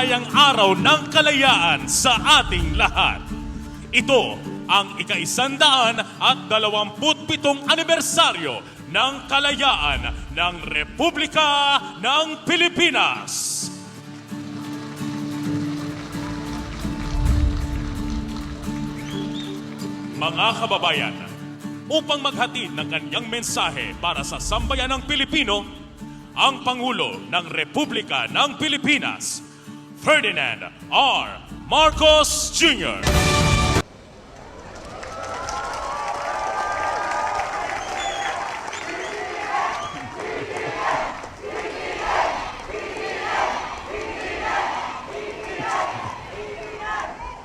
maligayang araw ng kalayaan sa ating lahat. Ito ang ikaisandaan at dalawamput pitong anibersaryo ng kalayaan ng Republika ng Pilipinas. Mga kababayan, upang maghatid ng kanyang mensahe para sa sambayanang Pilipino, ang Pangulo ng Republika ng Pilipinas, Ferdinand R. Marcos Jr.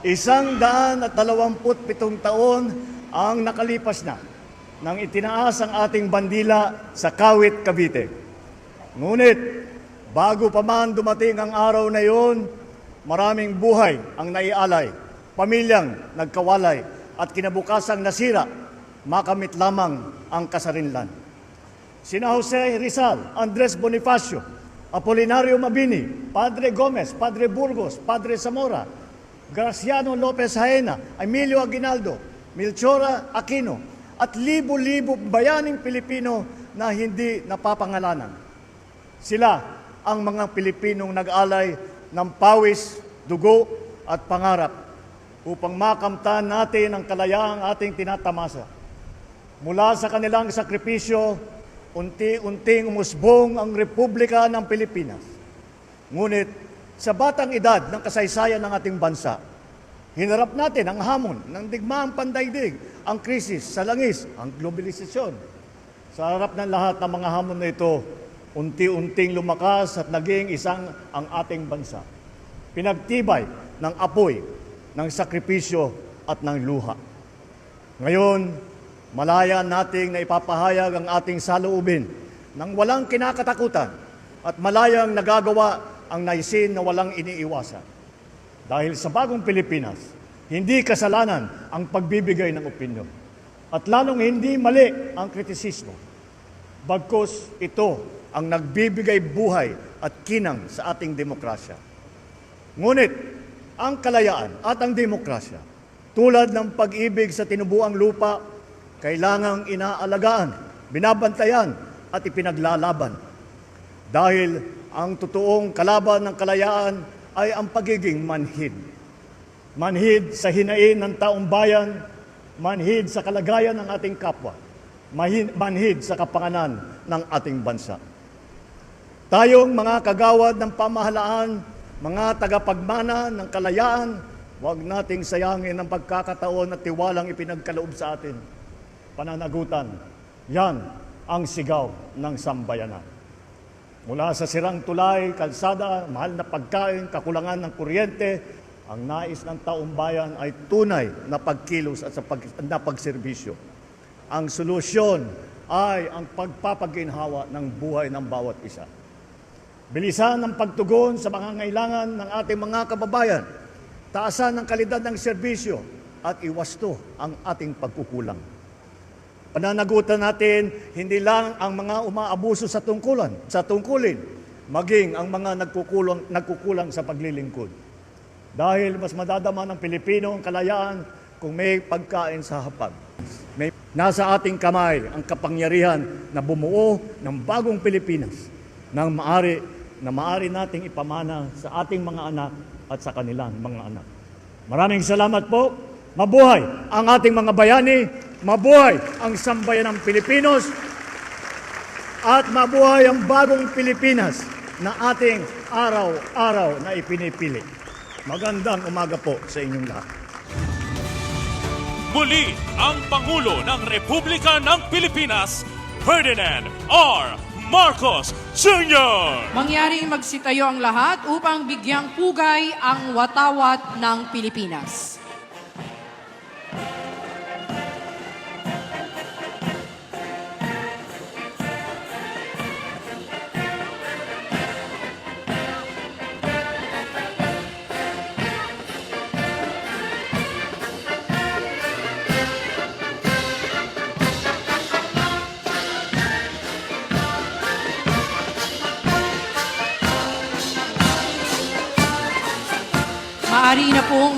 Isang daan at dalawamput pitong taon ang nakalipas na nang itinaas ang ating bandila sa Kawit, Cavite. Ngunit, bago pa man dumating ang araw na iyon, maraming buhay ang naialay, pamilyang nagkawalay, at kinabukasang nasira, makamit lamang ang kasarinlan. Sina Jose Rizal, Andres Bonifacio, Apolinario Mabini, Padre Gomez, Padre Burgos, Padre Zamora, Graciano Lopez Haena, Emilio Aguinaldo, Milchora Aquino, at libo-libo bayaning Pilipino na hindi napapangalanan. Sila ang mga Pilipinong nag-alay ng pawis, dugo at pangarap upang makamtan natin ang kalayaang ating tinatamasa. Mula sa kanilang sakripisyo, unti-unting umusbong ang Republika ng Pilipinas. Ngunit sa batang edad ng kasaysayan ng ating bansa, hinarap natin ang hamon ng digmaang pandaigdig, ang krisis sa langis, ang globalisasyon. Sa harap ng lahat ng mga hamon na ito, unti-unting lumakas at naging isang ang ating bansa. Pinagtibay ng apoy, ng sakripisyo at ng luha. Ngayon, malaya nating na ipapahayag ang ating saloobin nang walang kinakatakutan at malayang nagagawa ang naisin na walang iniiwasan. Dahil sa bagong Pilipinas, hindi kasalanan ang pagbibigay ng opinyon. At lalong hindi mali ang kritisismo. Bagkus ito ang nagbibigay buhay at kinang sa ating demokrasya. Ngunit, ang kalayaan at ang demokrasya, tulad ng pag-ibig sa tinubuang lupa, kailangang inaalagaan, binabantayan at ipinaglalaban. Dahil ang totoong kalaban ng kalayaan ay ang pagiging manhid. Manhid sa hinain ng taong bayan, manhid sa kalagayan ng ating kapwa, manhid sa kapanganan ng ating bansa. Tayong mga kagawad ng pamahalaan, mga tagapagmana ng kalayaan, huwag nating sayangin ang pagkakataon at tiwalang ipinagkaloob sa atin. Pananagutan, yan ang sigaw ng sambayanan. Mula sa sirang tulay, kalsada, mahal na pagkain, kakulangan ng kuryente, ang nais ng taong bayan ay tunay na pagkilos at sa pag, na pagserbisyo. Ang solusyon ay ang pagpapaginhawa ng buhay ng bawat isa. Bilisan ang pagtugon sa mga ngailangan ng ating mga kababayan. Taasan ang kalidad ng serbisyo at iwasto ang ating pagkukulang. Pananagutan natin hindi lang ang mga umaabuso sa tungkulan, sa tungkulin, maging ang mga nagkukulang, nagkukulang sa paglilingkod. Dahil mas madadama ng Pilipino ang kalayaan kung may pagkain sa hapag. Nasa ating kamay ang kapangyarihan na bumuo ng bagong Pilipinas nang maari na maari nating ipamana sa ating mga anak at sa kanilang mga anak. Maraming salamat po. Mabuhay ang ating mga bayani, mabuhay ang sambayan ng Pilipinos, at mabuhay ang bagong Pilipinas na ating araw-araw na ipinipili. Magandang umaga po sa inyong lahat. Muli ang Pangulo ng Republika ng Pilipinas, Ferdinand R. Marcos Jr. Mangyaring magsitayo ang lahat upang bigyang pugay ang watawat ng Pilipinas.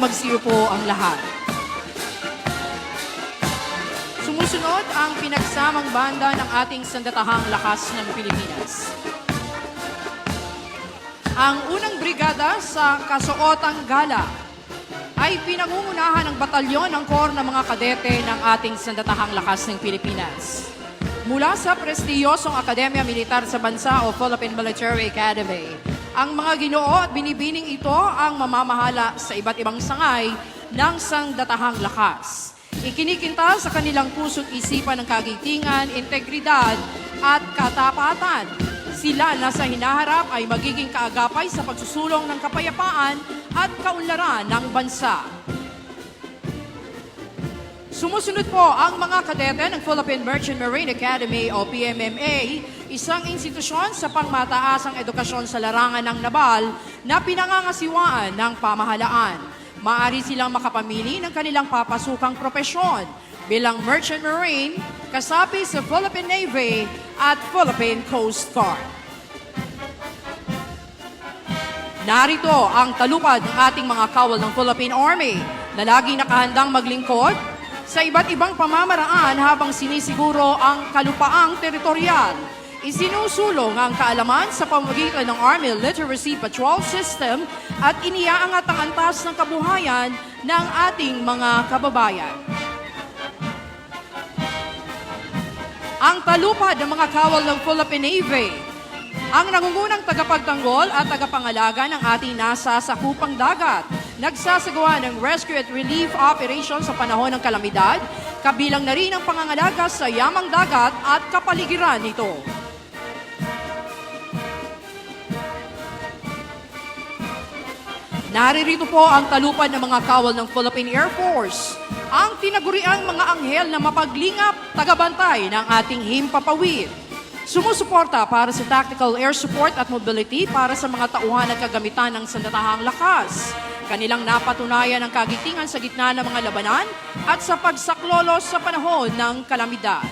Magsiupo ang lahat. Sumusunod ang pinagsamang banda ng ating sandatahang lakas ng Pilipinas. Ang unang brigada sa Kasuotang Gala ay pinangungunahan ng batalyon ng kor ng mga kadete ng ating sandatahang lakas ng Pilipinas. Mula sa prestiyosong Akademya Militar sa Bansa o Philippine Military Academy, ang mga ginoo at binibining ito ang mamamahala sa iba't ibang sangay ng sandatahang lakas. Ikinikinta sa kanilang puso't isipan ng kagitingan, integridad at katapatan. Sila na sa hinaharap ay magiging kaagapay sa pagsusulong ng kapayapaan at kaunlaran ng bansa. Sumusunod po ang mga kadete ng Philippine Merchant Marine Academy o PMMA, isang institusyon sa pangmataasang edukasyon sa larangan ng nabal na pinangangasiwaan ng pamahalaan. Maari silang makapamili ng kanilang papasukang propesyon bilang Merchant Marine, kasapi sa Philippine Navy at Philippine Coast Guard. Narito ang talupad ng ating mga kawal ng Philippine Army na laging nakahandang maglingkod sa iba't ibang pamamaraan habang sinisiguro ang kalupaang teritorial. Isinusulong ang kaalaman sa pamamagitan ng Army Literacy Patrol System at iniaangat ang antas ng kabuhayan ng ating mga kababayan. Ang talupad ng mga kawal ng Philippine Navy ang nangungunang tagapagtanggol at tagapangalaga ng ating nasa sakupang dagat. Nagsasagawa ng rescue at relief operation sa panahon ng kalamidad, kabilang na rin ang pangangalaga sa yamang dagat at kapaligiran nito. Naririto po ang talupad ng mga kawal ng Philippine Air Force, ang tinaguriang mga anghel na mapaglingap, tagabantay ng ating himpapawid. Sumusuporta para sa tactical air support at mobility para sa mga tauhan at kagamitan ng sandatahang lakas. Kanilang napatunayan ang kagitingan sa gitna ng mga labanan at sa pagsaklolo sa panahon ng kalamidad.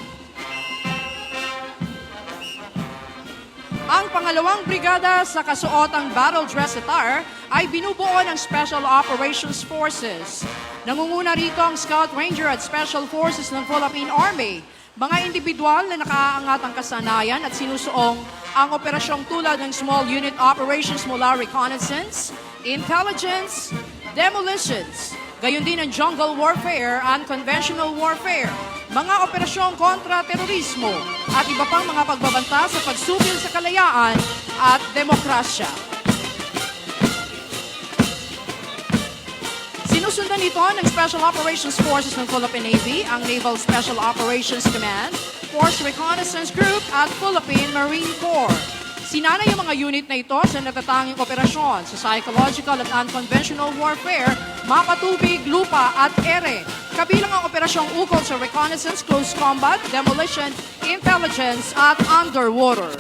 Ang pangalawang brigada sa kasuotang battle dress attire ay binubuo ng Special Operations Forces. Nangunguna rito ang Scout Ranger at Special Forces ng Philippine Army. Mga individual na nakaangat ang kasanayan at sinusuong ang operasyong tulad ng Small Unit Operations mula reconnaissance, intelligence, demolitions, gayon din ang jungle warfare and conventional warfare, mga operasyong kontra terorismo, at iba pang mga pagbabanta sa pagsupil sa kalayaan at demokrasya. Sinusundan ito ng Special Operations Forces ng Philippine Navy, ang Naval Special Operations Command, Force Reconnaissance Group at Philippine Marine Corps. Sinanay ang mga unit na ito sa natatanging operasyon sa psychological at unconventional warfare, mapatubig, lupa at ere. Kabilang ang operasyong ukol sa reconnaissance, close combat, demolition, intelligence at underwater.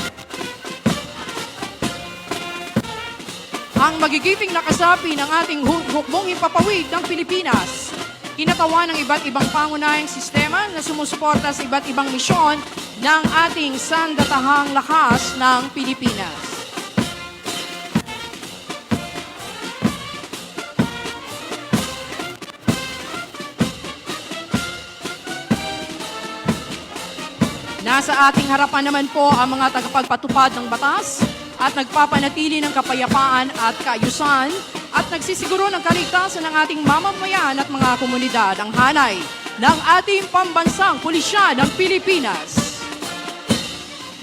Ang magigiting na kasapi ng ating hu- hukbong himpapawid ng Pilipinas. Kinatawan ng iba't ibang pangunahing sistema na sumusuporta sa iba't ibang misyon ng ating sandatahang lakas ng Pilipinas. Nasa ating harapan naman po ang mga tagapagpatupad ng batas at nagpapanatili ng kapayapaan at kaayusan at nagsisiguro ng kaligtasan ng ating mamamayan at mga komunidad ang hanay ng ating pambansang pulisya ng Pilipinas.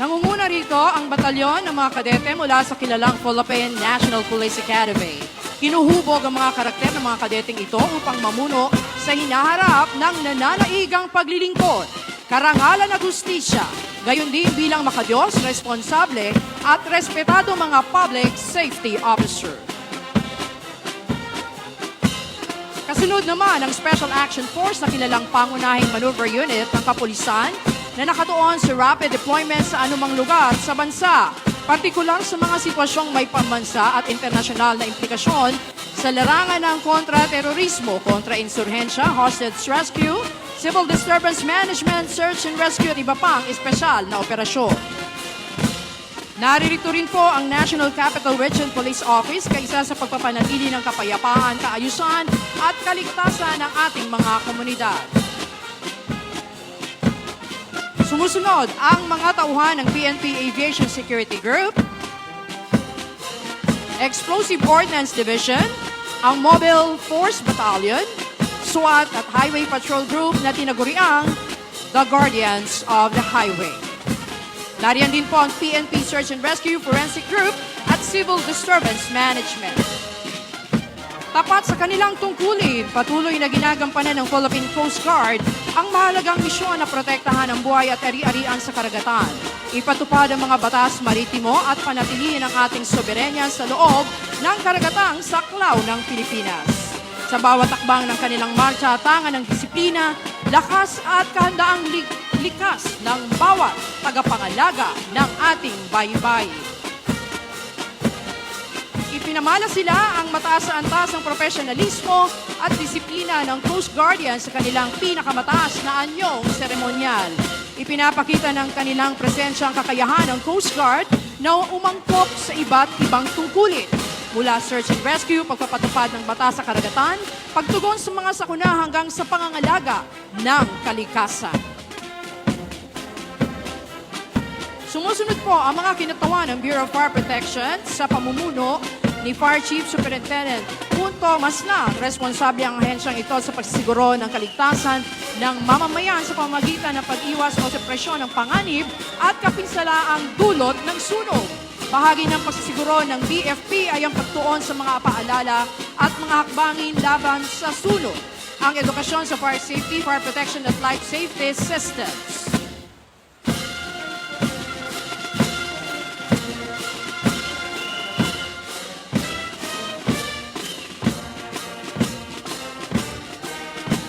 Nangunguna rito ang batalyon ng mga kadete mula sa kilalang Philippine National Police Academy. Kinuhubog ang mga karakter ng mga kadeteng ito upang mamuno sa hinaharap ng nananaigang paglilingkod, karangalan at hustisya, gayon din bilang makadiyos, responsable at respetado mga public safety officer. Kasunod naman ang Special Action Force na kilalang pangunahing maneuver unit ng kapulisan na nakatuon sa rapid deployment sa anumang lugar sa bansa, partikular sa mga sitwasyong may pambansa at internasyonal na implikasyon sa larangan ng kontra-terorismo, kontra-insurhensya, hostage rescue, civil disturbance management, search and rescue at iba pang espesyal na operasyon. Naririto rin po ang National Capital Region Police Office kaisa sa pagpapanatili ng kapayapaan, kaayusan at kaligtasan ng ating mga komunidad. Sumusunod ang mga tauhan ng PNP Aviation Security Group, Explosive Ordnance Division, ang Mobile Force Battalion, SWAT at Highway Patrol Group na tinaguriang The Guardians of the Highway. Nariyan din po ang PNP Search and Rescue Forensic Group at Civil Disturbance Management. Tapat sa kanilang tungkulin, patuloy na ginagampanan ng Philippine Coast Guard ang mahalagang misyon na protektahan ang buhay at ari-arian sa karagatan. Ipatupad ang mga batas maritimo at panatilihin ang ating soberenya sa loob ng karagatang saklaw ng Pilipinas. Sa bawat takbang ng kanilang marcha, tanga ng disiplina, lakas at kahandaang lig- likas ng bawat tagapangalaga ng ating baybay. Ipinamala sila ang mataas sa antas ng profesionalismo at disiplina ng Coast Guardian sa kanilang pinakamataas na anyong seremonyal. Ipinapakita ng kanilang presensya ang kakayahan ng Coast Guard na umangkop sa iba't ibang tungkulin. Mula search and rescue, pagpapatupad ng batas sa karagatan, pagtugon sa mga sakuna hanggang sa pangangalaga ng kalikasan. Sumusunod po ang mga kinatawan ng Bureau of Fire Protection sa pamumuno ni Fire Chief Superintendent Punto Maslang. Responsable ang ahensyang ito sa pagsisiguro ng kaligtasan ng mamamayan sa pamamagitan ng pag-iwas o depresyon ng panganib at kapinsalaang dulot ng sunog. Bahagi ng pagsisiguro ng BFP ay ang pagtuon sa mga paalala at mga hakbangin laban sa sunog. Ang edukasyon sa fire safety, fire protection at life safety systems.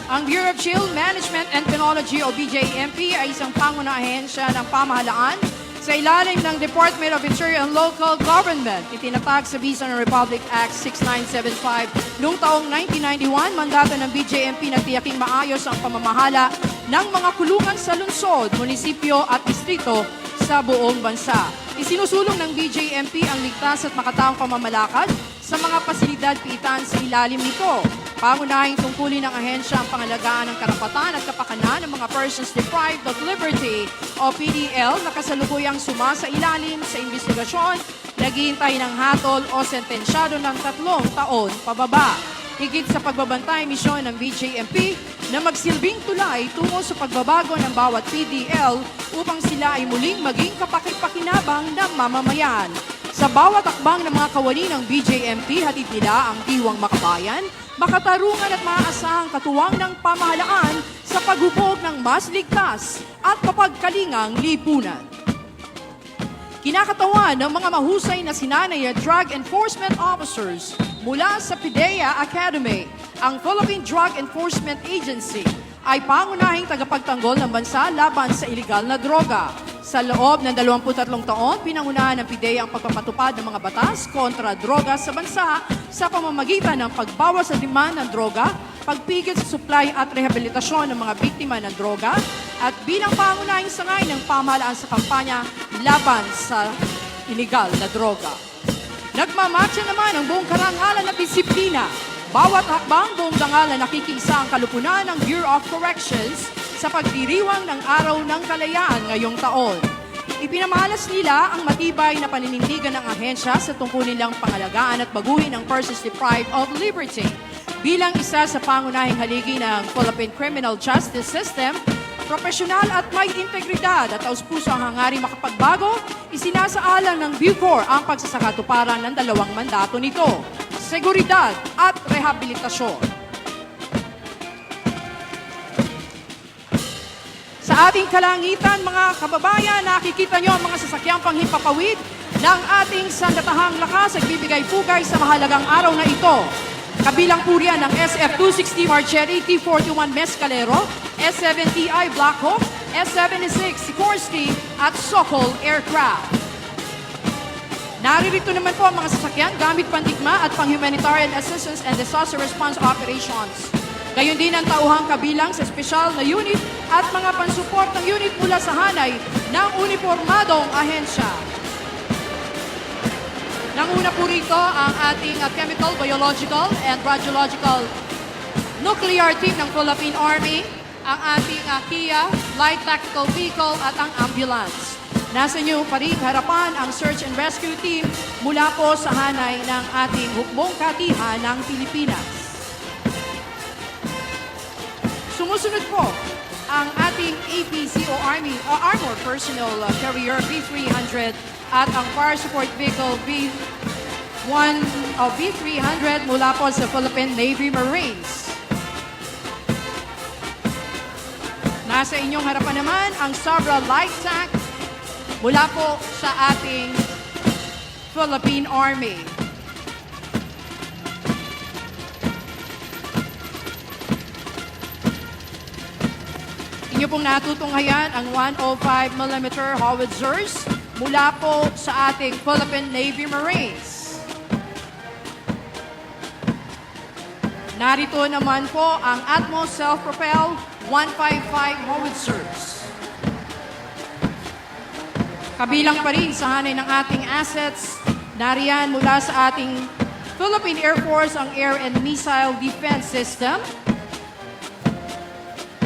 Ang Bureau of Chill Management and Technology o BJMP ay isang pangunang ahensya ng pamahalaan sa ilalim ng Department of Interior and Local Government. Itinatag sa Visa ng Republic Act 6975 noong taong 1991, mandato ng BJMP na tiyaking maayos ang pamamahala ng mga kulungan sa lungsod, munisipyo at distrito sa buong bansa. Isinusulong ng BJMP ang ligtas at makataong pamamalakad sa mga pasilidad piitan sa ilalim nito. Pangunahing tungkulin ng ahensya ang pangalagaan ng karapatan at kapakanan ng mga persons deprived of liberty o PDL na kasalukuyang sumasa ilalim sa investigasyon, naghihintay ng hatol o sentensyado ng tatlong taon pababa. Higit sa pagbabantay misyon ng BJMP na magsilbing tulay tungo sa pagbabago ng bawat PDL upang sila ay muling maging kapakipakinabang ng mamamayan. Sa bawat akbang ng mga kawani ng BJMP, hatid nila ang diwang makabayan, makatarungan at maaasahang katuwang ng pamahalaan sa paghubog ng mas ligtas at mapagkalingang lipunan. Kinakatawan ng mga mahusay na sinanay at drug enforcement officers mula sa PIDEA Academy, ang Philippine Drug Enforcement Agency ay pangunahing tagapagtanggol ng bansa laban sa iligal na droga. Sa loob ng 23 taon, pinangunahan ng PIDEA ang pagpapatupad ng mga batas kontra droga sa bansa sa pamamagitan ng pagbawas sa demand ng droga, pagpigil sa supply at rehabilitasyon ng mga biktima ng droga, at bilang pangunahing sangay ng pamahalaan sa kampanya laban sa iligal na droga. Nagmamatcha naman ang buong karangalan at disiplina. Bawat hakbang buong dangalan nakikiisa ang kalupunan ng Bureau of Corrections sa pagdiriwang ng Araw ng Kalayaan ngayong taon. Ipinamalas nila ang matibay na paninindigan ng ahensya sa tungkulin nilang pangalagaan at baguhin ang persons deprived of liberty. Bilang isa sa pangunahing haligi ng Philippine Criminal Justice System, profesional at may integridad at taus-puso ang hangaring makapagbago, isinasaalang ng Bucor ang pagsasakatuparan ng dalawang mandato nito, seguridad at rehabilitasyon. Sa ating kalangitan, mga kababayan, nakikita nyo ang mga sasakyang panghimpapawid ng ating sandatahang lakas at bibigay pugay sa mahalagang araw na ito. Kabilang po riyan ng SF-260 Marchetti T-41 Mescalero, S-70I Black Hawk, S-76 Sikorsky at Sokol Aircraft. Naririto naman po ang mga sasakyan gamit pandigma at pang-humanitarian assistance and disaster response operations. Gayon din ang tauhang kabilang sa espesyal na unit at mga pansuport ng unit mula sa hanay ng uniformadong ahensya. Nanguna po rito ang ating uh, chemical, biological, and radiological nuclear team ng Philippine Army, ang ating uh, Kia Light Tactical Vehicle at ang ambulance. Nasa inyo pa rin harapan ang search and rescue team mula po sa hanay ng ating hukbong katihan ng Pilipinas. Sumusunod po ang ating APC o Army o Armor Personnel uh, Carrier B300 at ang Fire Support Vehicle B1 o B300 mula po sa Philippine Navy Marines. Nasa inyong harapan naman ang Sabra Light Tank mula po sa ating Philippine Army. Inyo pong natutunghayan ang 105mm howitzers mula po sa ating Philippine Navy Marines. Narito naman po ang Atmos Self-Propel 155 howitzers. Kabilang pa rin sa hanay ng ating assets, nariyan mula sa ating Philippine Air Force ang Air and Missile Defense System,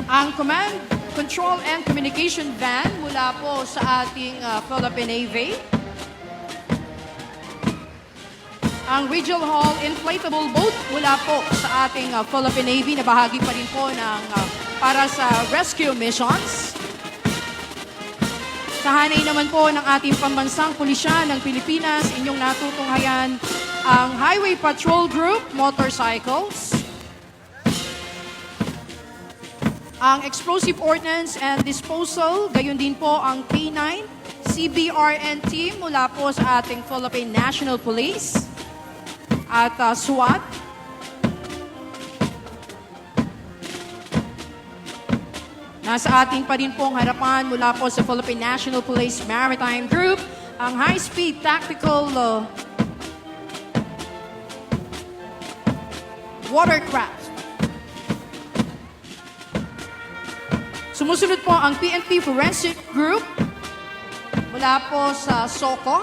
ang Command, Control and Communication Van mula po sa ating uh, Philippine Navy, ang Regional Hall Inflatable Boat mula po sa ating uh, Philippine Navy. Na bahagi pa rin po ng uh, para sa rescue missions. Sa hanay naman po ng ating pambansang pulisya ng Pilipinas, inyong natutunghayan ang Highway Patrol Group Motorcycles, ang Explosive Ordnance and Disposal, gayon din po ang K9 CBRN team mula po sa ating Philippine National Police at uh, SWAT. Nasa ating pa rin pong harapan mula po sa Philippine National Police Maritime Group, ang high-speed tactical uh, watercraft. Sumusunod po ang PNP Forensic Group mula po sa SOCO.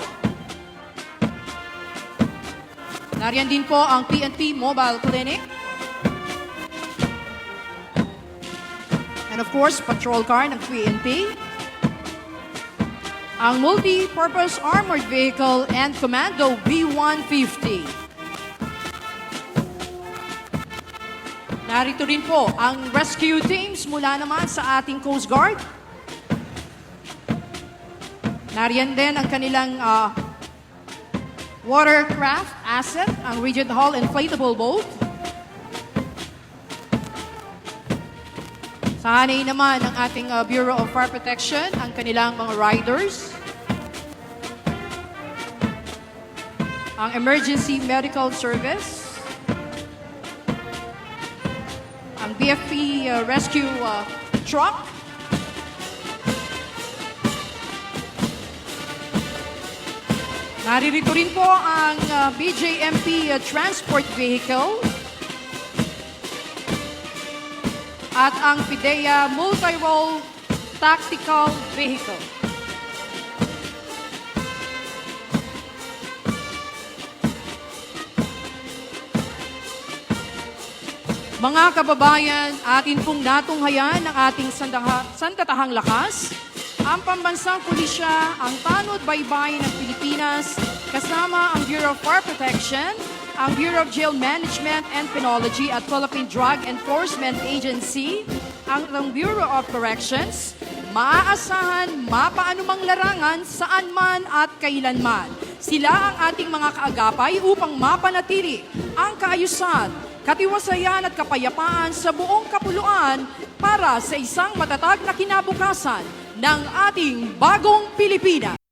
Nariyan din po ang PNP Mobile Clinic. And of course, patrol car ng PNP. Ang Multi-Purpose Armored Vehicle and Commando B-150. Narito rin po ang rescue teams mula naman sa ating Coast Guard. Nariyan din ang kanilang ah, watercraft asset, ang Regent Hall Inflatable Boat. Sa hanay naman ng ating ah, Bureau of Fire Protection, ang kanilang mga riders. Ang Emergency Medical Service. BFP ah, Rescue ah, Truck. Naririto rin po ang ah, BJMP ah, Transport Vehicle at ang PIDEA Multi-Role Tactical Vehicle. Mga kababayan, atin pong natunghayan ng ating sandatahang lakas, ang pambansang pulisya, ang tanod baybay ng Pilipinas, kasama ang Bureau of Fire Protection, ang Bureau of Jail Management and Penology at Philippine Drug Enforcement Agency, ang, ang Bureau of Corrections, maaasahan mapaanumang larangan saan man at kailanman. Sila ang ating mga kaagapay upang mapanatili ang kaayusan, katiwasayan at kapayapaan sa buong kapuluan para sa isang matatag na kinabukasan ng ating bagong Pilipinas.